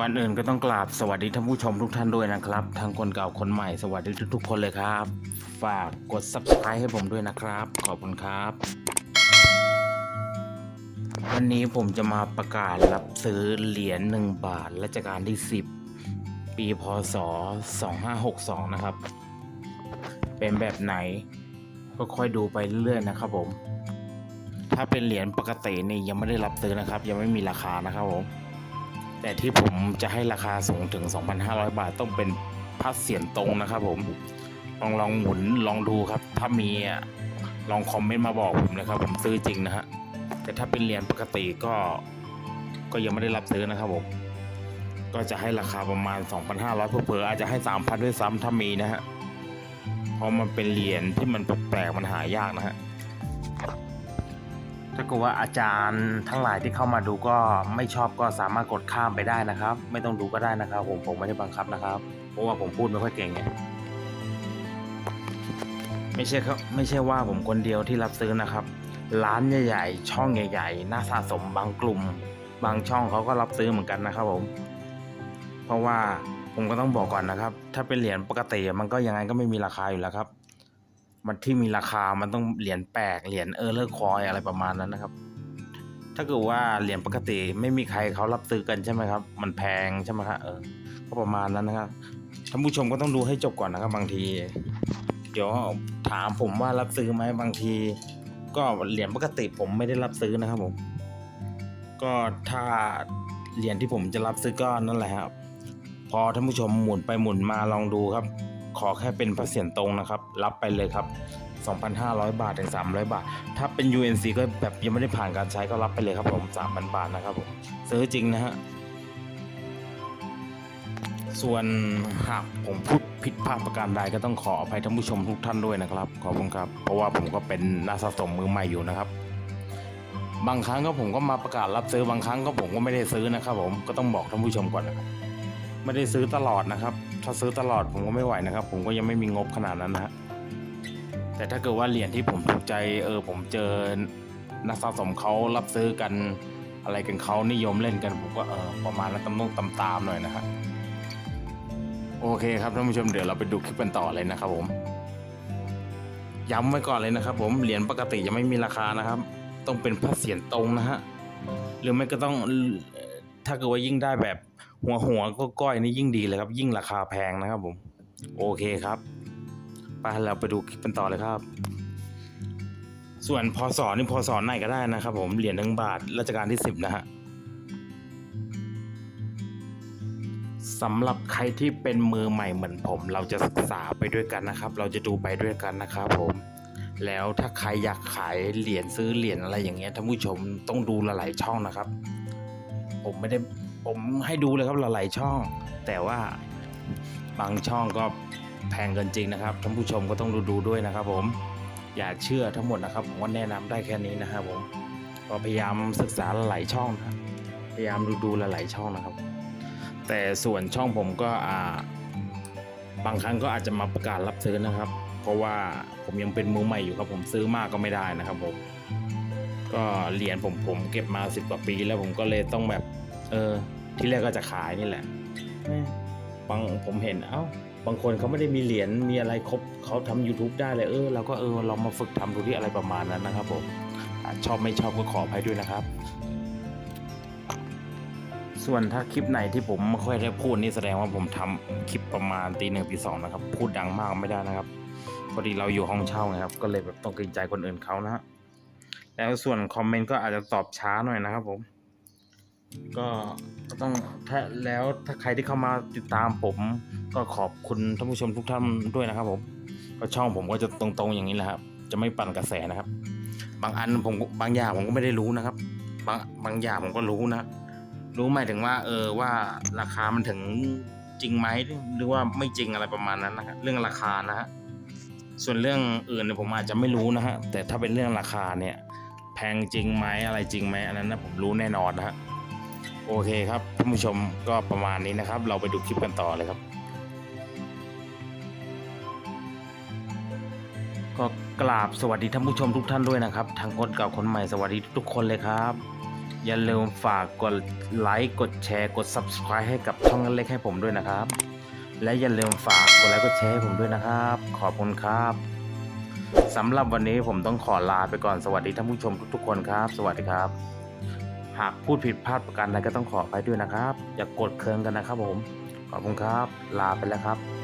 ก่อนอื่นก็ต้องกราบสวัสดีท่านผู้ชมทุกท่านด้วยนะครับ ทั้งคนเก่าคนใหม่สวัสดีทุกๆคนเลยครับ ฝากกด subscribe ให้ผมด้วยนะครับ ขอบคุณครับ วันนี้ผมจะมาประกาศรับซื้อเหรียญ1บาทรัชกาลที่ 10 ปีพศ 2562 นะครับ เป็นแบบไหน ก็ค่อยดูไปเรื่อยๆนะครับผม ถ้าเป็นเหรียญปกตินี่ยังไม่ได้รับซื้อนะครับ ยังไม่มีราคานะครับผม แต่ที่ผมจะให้ราคาสูงถึง 2,500 บาทต้องเป็นพัดเสียนตรงนะครับผม ลองลองหมุนลองดูครับ ถ้ามีอะลองคอมเมนต์มาบอกผมนะครับ ผมซื้อจริงนะฮะแต่ถ้าเป็นเหรียญปกติก็ก็ยังไม่ได้รับซื้อนะครับผมก็จะให้ราคาประมาณ 2,500เผื่อๆอาจจะให้ 3,000 ด้วยซ้ำถ้ามีนะฮะเพราะมันเป็นเหรียญที่มันแปลกๆมันหายากนะฮะ ถ้าเกิดว่าอาจารย์ทั้งหลายที่เข้ามาดูก็ไม่ชอบก็สามารถกดข้ามไปได้นะครับ ไม่ต้องดูก็ได้นะครับ ผมผมไม่ได้บังคับนะครับ เพราะว่าผมพูดไม่ค่อยเก่งไงไม่ใช่ครับไม่ใช่ว่าผมคนเดียวที่รับซื้อนะครับ ร้านใหญ่ๆ ช่องใหญ่ๆ น่าสะสมบางกลุ่ม บางช่องเขาก็รับซื้อเหมือนกันนะครับผม เพราะว่าผมก็ต้องบอกก่อนนะครับ ถ้าเป็นเหรียญปกติมันก็ยังไงก็ไม่มีราคาอยู่แล้วครับ มันที่มีราคามันต้องเหรียญแปลกเหรียญเออเลอร์คอยอะไรประมาณนั้นนะครับ ถ้าเกิดว่าเหรียญปกติไม่มีใครเขารับซื้อกันใช่ไหมครับ มันแพงใช่ไหมครับเออก็ประมาณนั้นนะครับท่านผู้ชมก็ต้องดูให้จบก่อนนะครับ บางที เดี๋ยวถามผมว่ารับซื้อไหมบางที ก็เหรียญปกติผมไม่ได้รับซื้อนะครับผม ก็ถ้าเหรียญที่ผมจะรับซื้อก็นั่นแหละครับ พอท่านผู้ชมหมุนไปหมุนมาลองดูครับ ขอแค่เป็นพระเสียรตรงนะครับ รับไปเลยครับ 2,500 บาทถึง 300 บาท ถ้าเป็น UNC ก็แบบยังไม่ได้ผ่านการใช้ก็รับไปเลยครับผม3,000 บาทนะครับผมซื้อจริงนะฮะส่วนหากผมพูดผิดพลาดประการใดก็ต้องขออภัยท่านผู้ชมทุกท่านด้วยนะครับ ขอบคุณครับ เพราะว่าผมก็เป็นนักสะสมมือใหม่อยู่นะครับ บางครั้งก็ผมก็มาประกาศรับซื้อบางครั้งก็ผมก็ไม่ได้ซื้อนะครับ ผมก็ต้องบอกท่านผู้ชมก่อนนะครับ ไม่ได้ซื้อตลอดนะครับ ถ้าซื้อตลอดผมก็ไม่ไหวนะครับ ผมก็ยังไม่มีงบขนาดนั้นนะฮะแต่ถ้าเกิดว่าเหรียญที่ผมถูกใจเออผมเจอนักสะสมเขารับซื้อกันอะไรกันเขานิยมเล่นกันผมก็เออประมาณนั้นต้องตามตามหน่อยนะฮะโอเคครับท่านผู้ชมเดี๋ยวเราไปดูคลิปกันต่อเลยนะครับผมย้ำไว้ก่อนเลยนะครับ ผมเหรียญปกติยังไม่มีราคานะครับ ต้องเป็นพระเสียรตรงนะฮะหรือไม่ก็ต้องถ้าเกิดว่ายิ่งได้แบบ หัวหัวก็ก้อยนี่ยิ่งดีเลยครับ ยิ่งราคาแพงนะครับผม โอเคครับไปเราไปดูคลิปกันต่อเลยครับ ส่วนพศนี่พศไหนก็ได้นะครับ ผมเหรียญหนึ่งบาทรัชกาลที่สิบนะฮะสำหรับใครที่เป็นมือใหม่เหมือนผม เราจะศึกษาไปด้วยกันนะครับ เราจะดูไปด้วยกันนะครับผมแล้วถ้าใครอยากขายเหรียญซื้อเหรียญอะไรอย่างเงี้ยท่านผู้ชมต้องดูหลายๆช่องนะครับ ผมไม่ได้ ผมให้ดูเลยครับหลายๆช่อง แต่ว่าบางช่องก็แพงเกินจริงนะครับท่านผู้ชมก็ต้องดูดูด้วยนะครับ ผมอย่าเชื่อทั้งหมดนะครับผมก็แนะนำได้แค่นี้นะครับผมก็พยายามศึกษาหลายช่องนะพยายามดูดูหลายช่องนะครับ แต่ส่วนช่องผมก็อ่าบางครั้งก็อาจจะมาประกาศรับซื้อนะครับ เพราะว่าผมยังเป็นมือใหม่อยู่ครับ ผมซื้อมากก็ไม่ได้นะครับผมก็เหรียญผมผมเก็บมาสิบกว่าปีแล้วผมก็เลยต้องแบบ เออ ที่แรกก็จะขายนี่แหละเอ้ยบางผมเห็นเอ้าบางคนเขาไม่ได้มีเหรียญมีอะไรครบเขาทำ YouTube ได้เลยเออเราก็เออลองมาฝึกทำดูที่อะไรประมาณนั้นนะครับผมอะชอบไม่ชอบก็ขออภัยด้วยนะครับ ส่วนถ้าคลิปไหนที่ผมไม่ค่อยได้พูดนี่แสดงว่าผมทำคลิปประมาณตีหนึ่งตีสองนะครับ พูดดังมากไม่ได้นะครับพอดีเราอยู่ห้องเช่าไงครับ ก็เลยแบบต้องเกรงใจคนอื่นเขานะฮะแล้วส่วนคอมเมนต์ก็อาจจะตอบช้าหน่อยนะครับผม ก็ต้องถ้าแล้วถ้าใครที่เข้ามาติดตามผม ก็ขอบคุณท่านผู้ชมทุกท่านด้วยนะครับผมก็ช่องผมก็จะตรงๆอย่างนี้แหละครับ จะไม่ปั่นกระแสนะครับ บางอันผมบางอย่างผมก็ไม่ได้รู้นะครับ บางบางอย่างผมก็รู้นะ รู้หมายถึงว่า เออว่าราคามันถึงจริงไหมหรือว่าไม่จริงอะไรประมาณนั้นนะครับเรื่องราคานะฮะส่วนเรื่องอื่นเนี่ยผมอาจจะไม่รู้นะฮะแต่ถ้าเป็นเรื่องราคาเนี่ย แพงจริงไหมอะไรจริงไหมอันนั้นนะผมรู้แน่นอนนะฮะ โอเคครับท่านผู้ชมก็ประมาณนี้นะครับ เราไปดูคลิปกันต่อเลยครับ ก็กราบสวัสดีท่านผู้ชมทุกท่านด้วยนะครับทั้งคนเก่าคนใหม่สวัสดีทุกคนเลยครับ อย่าลืมฝากกดไลค์กดแชร์กด subscribe ให้กับช่องเล็กให้ผมด้วยนะครับ และอย่าลืมฝากกดไลค์กดแชร์ให้ผมด้วยนะครับ ขอบคุณครับสำหรับวันนี้ผมต้องขอลาไปก่อนสวัสดีท่านผู้ชมทุกๆคนครับ สวัสดีครับ หากพูดผิดพลาดประการใดก็ต้องขออภัยด้วยนะครับ อย่ากกดเคืองกันนะครับผม ขอบคุณครับ ลาไปแล้วครับ